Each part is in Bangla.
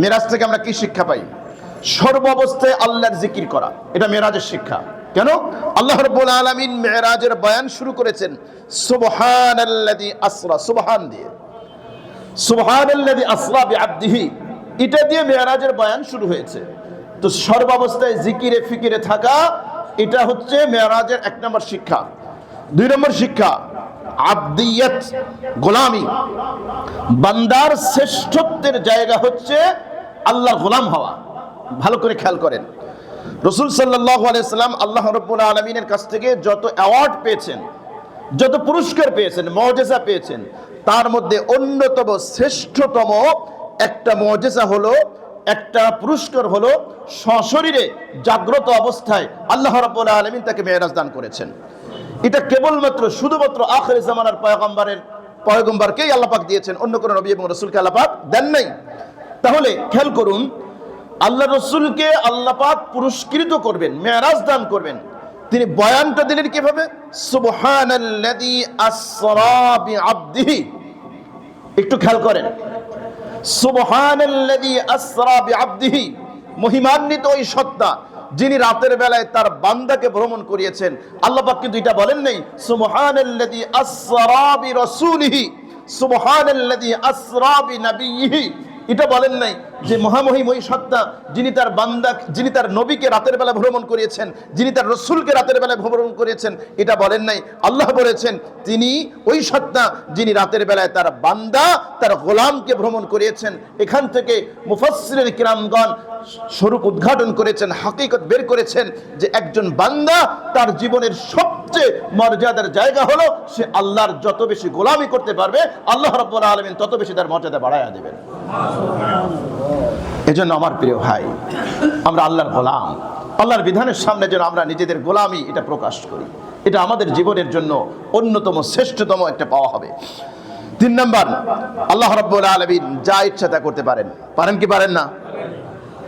মেরাজ থেকে আমরা কি শিক্ষা পাই? সর্ব অবস্থায় আল্লাহর জিকির করা। এটা মেরাজের শিক্ষা। কেন? আল্লাহ রাব্বুল আলামিন মেরাজের বয়ান শুরু করেছেন, সুবহানাল্লাযী আসরা সুবহান দিয়ে। সুবহানাল্লাযী আসরা বিআবদিহি। এটা দিয়ে মেরাজের বয়ান শুরু হয়েছে। তো সর্বাবস্থায় জিকিরে ফিকিরে থাকা, এটা হচ্ছে মেরাজের এক নম্বর শিক্ষা। দুই নম্বর শিক্ষা, আবদিয়ত গোলামি। বান্দার শ্রেষ্ঠত্বের জায়গা হচ্ছে আল্লাহর গোলাম হওয়া। ভালো করে খেয়াল করেন। রসুল আলাইসাল্লাম আল্লাহ রব্বুল আলমিনের কাছ থেকে যত অ্যাওয়ার্ড পেয়েছেন, যত পুরস্কার পেয়েছেন মজেসা পেয়েছেন, তার মধ্যে অন্যতম শ্রেষ্ঠতম একটা মজেসা হলো, একটা পুরস্কার হলো সশরীরে জাগ্রত অবস্থায় আল্লাহ রব্বুল আলমিন তাকে মেয়েরাজ দান করেছেন। এটা কেবলমাত্র, শুধুমাত্র আখের জামানার পয়গম্বরের, পয়গম্বরকেই আল্লাপাক দিয়েছেন, অন্য কোনো নবী এবং রসুলকে আল্লাপাক দেন নাই। তাহলে খেয়াল করুন, আল্লাহ রসুলকে আল্লাপাক পুরস্কৃত করবেন, মেয়ারাজ দান করবেন। তিনি বয়ানটা দিলেন কীভাবে? একটু খেয়াল করেন। মহিমান্বিত ওই সত্তা, যিনি রাতের বেলায় তার বান্দাকে ভ্রমণ করিয়েছেন। আল্লাহ পাক কিন্তু এটা বলেন নাই, সুবহানাল্লাযী আসরা বিরাসূলিহি, সুবহানাল্লাযী আসরা বিনাবিয়িহি। এটা বলেন নাই। যে মহামহিম ওই সত্তা, যিনি তার বান্দা, যিনি তার নবীকে রাতের বেলা ভ্রমণ করিয়েছেন, যিনি তার রসুলকে রাতের বেলায় ভ্রমণ করিয়েছেন, এটা বলেন নাই। আল্লাহ বলেছেন, তিনি ওই সত্তা, যিনি রাতের বেলায় তার বান্দা, তার গোলামকে ভ্রমণ করিয়েছেন, এখান থেকে মুফাসসিরের কিরামগণ স্বরূপ উদ্ঘাটন করেছেন, হাকিকত বের করেছেন যে একজন বান্দা তার জীবনের সবচেয়ে মর্যাদার জায়গা হলো, সে আল্লাহর যত বেশি গোলামি করতে পারবে, আল্লাহ রব্বুল আলমিন তত বেশি তার মর্যাদা বাড়াইয়া দেবেন। এজন্য আমার প্রিয় ভাই, আমরা আল্লাহর গোলাম। আল্লাহর বিধানের সামনে যেন আমরা নিজেদের গোলামি এটা প্রকাশ করি। এটা আমাদের জীবনের জন্য অন্যতম শ্রেষ্ঠতম একটা পাওয়া হবে। তিন নম্বর, আল্লাহ রব্বুল আলমিন যা ইচ্ছা তা করতে পারেন। পারেন কি পারেন না?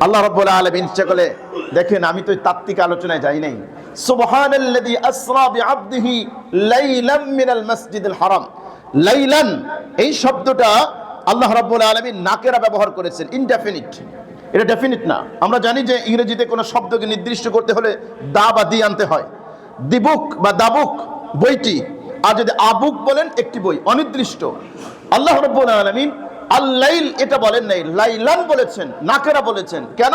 আল্লাহ রব্বুল আলমিন ইচ্ছা করলে দেখেন, আমি তো তাত্ত্বিক আলোচনায় যাই নাই। সুবহানাল্লাযী আসরা বিআবদিহি লাইলাম মিনাল মাসজিদিল হারাম। লাইলান, এই শব্দটা আল্লাহ রাব্বুল আলামিন নাকেরা ব্যবহার করেছেন ইনডেফিনিট এটা ডেফিনিট না। আমরা জানি যে ইংরেজিতে কোনো শব্দকে নির্দিষ্ট করতে হলে দা বা দি আনতে হয়। দিবুক বা দাবুক বইটি। আর যদি আবুক বলেন, একটি বই, অনির্দিষ্ট। আল্লাহ রাব্বুল আলামিন আল্লাইল এটা বলেন নাই, লাইলান বলেছেন, নাকেরা বলেছেন। কেন?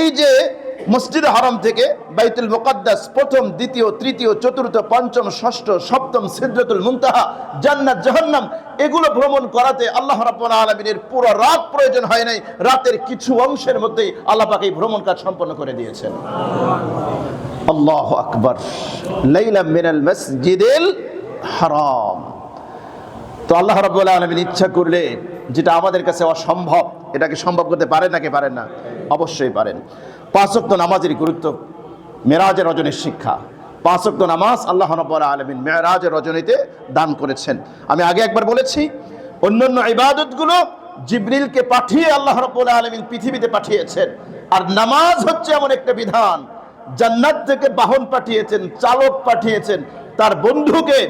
এই যে মসজিদ হারাম থেকে বাইতুল মুকাদ্দাস প্রথম, দ্বিতীয়, তৃতীয়, চতুর্থ, পঞ্চম, ষষ্ঠ, সপ্তম সিদ্ধাতুল মুনতাহা, জান্নাত, জাহান্নাম, এগুলো ভ্রমণ করাতে আল্লাহ রাব্বুল আলামিনের পুরো রাত প্রয়োজন হয় নাই। রাতের কিছু অংশের মধ্যেই আল্লাহ পাক এই ভ্রমণ কাজ সম্পন্ন করে দিয়েছেন। আল্লাহু আকবার। লাইলা মিনাল মসজিদিল হারাম। তো আল্লাহ রাব্বুল আলামিন ইচ্ছা করলে যেটা আমাদের কাছে অসম্ভব, এটাকে সম্ভব করতে পারেন নাকি পারেন না? অবশ্যই পারেন। পাঁচ ওয়াক্ত নামাজের গুরুত্ব মেরাজের রজনীর শিক্ষা। পাঁচ ওয়াক্ত নামাজ আল্লাহ রাব্বুল আলামিন মেরাজের রজনীতে দান করেছেন। আমি আগে একবার বলেছি, অন্যান্য ইবাদতগুলো জিবরিলকে পাঠিয়ে আল্লাহ রাব্বুল আলামিন পৃথিবীতে পাঠিয়েছেন। আর নামাজ হচ্ছে এমন একটা বিধান, জান্নাত থেকে বাহন পাঠিয়েছেন, চালক পাঠিয়েছেন, তার বন্ধুকে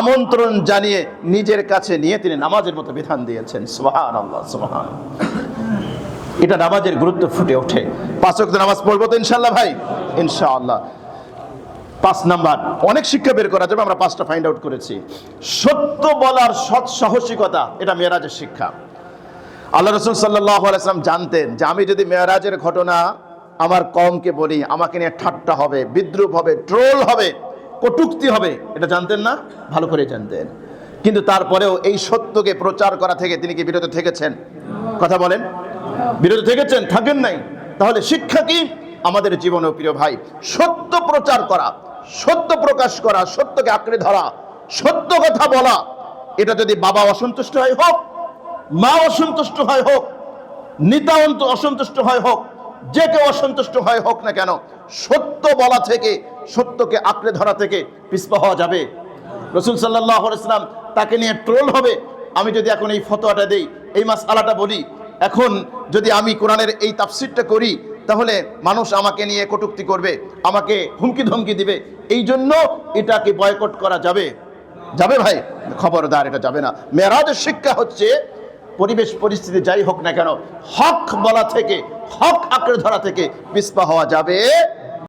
আমন্ত্রণ জানিয়ে নিজের কাছে নিয়ে তিনি নামাজের মতো বিধান দিয়েছেন। সোহান আল্লাহ সুবহান। এটা নামাজের গুরুত্ব ফুটে ওঠে। পাঁচ ওয়াক্ত নামাজ পড়ব তো ইনশাল্লাহ ভাই? ইনশাআল্লাহ। পাঁচ নাম্বার, অনেক শিক্ষা বের করা যাবে, আমরা পাঁচটা ফাইন্ড আউট করেছি। সত্য বলার সৎ সাহসিকতা, এটা মেয়েরাজের শিক্ষা। আল্লাহ রসুল আলাইসলাম জানতেন যে আমি যদি মেয়েরাজের ঘটনা আমার কমকে বলি, আমাকে নিয়ে ঠাট্টা হবে, বিদ্রুপ হবে, ট্রোল হবে, কটুক্তি হবে, এটা জানতেন না? ভালো করে জানতেন। কিন্তু তারপরেও এই সত্যকে প্রচার করা থেকে তিনি কি বিরত থেকেছেন? কথা বলেন। বিরত থেকেছেন, থাকেন নাই। তাহলে শিক্ষা কি? আমাদের জীবনেও প্রিয় ভাই, সত্য প্রচার করা, সত্য প্রকাশ করা, সত্যকে আঁকড়ে ধরা, সত্য কথা বলা, এটা যদি বাবা অসন্তুষ্ট হয় হোক মা অসন্তুষ্ট হয় হোক নিতান্ত অসন্তুষ্ট হয় হোক, যে কেউ অসন্তুষ্ট হয় হোক না কেন, সত্য বলা থেকে, সত্যকে আঁকড়ে ধরা থেকে পিছপা হওয়া যাবে। রসুল সাল্লাহ ইসলাম তাকে নিয়ে ট্রোল হবে। আমি যদি এখন এই ফতোয়াটা দেই, এই মাস আলাটা বলি এখন যদি আমি কোরআনের এই তাফসিরটা করি, তাহলে মানুষ আমাকে নিয়ে কটুক্তি করবে, আমাকে হুমকি ধমকি দিবে। এই জন্য এটাকে বয়কট করা যাবে। যাবে ভাই? খবরদার, এটা যাবে না। মেরাজের শিক্ষা হচ্ছে পরিবেশ, পরিস্থিতি যাই হোক না কেন, হক বলা থেকে, হক আঁকড়ে ধরা থেকে পিস্পা হওয়া যাবে।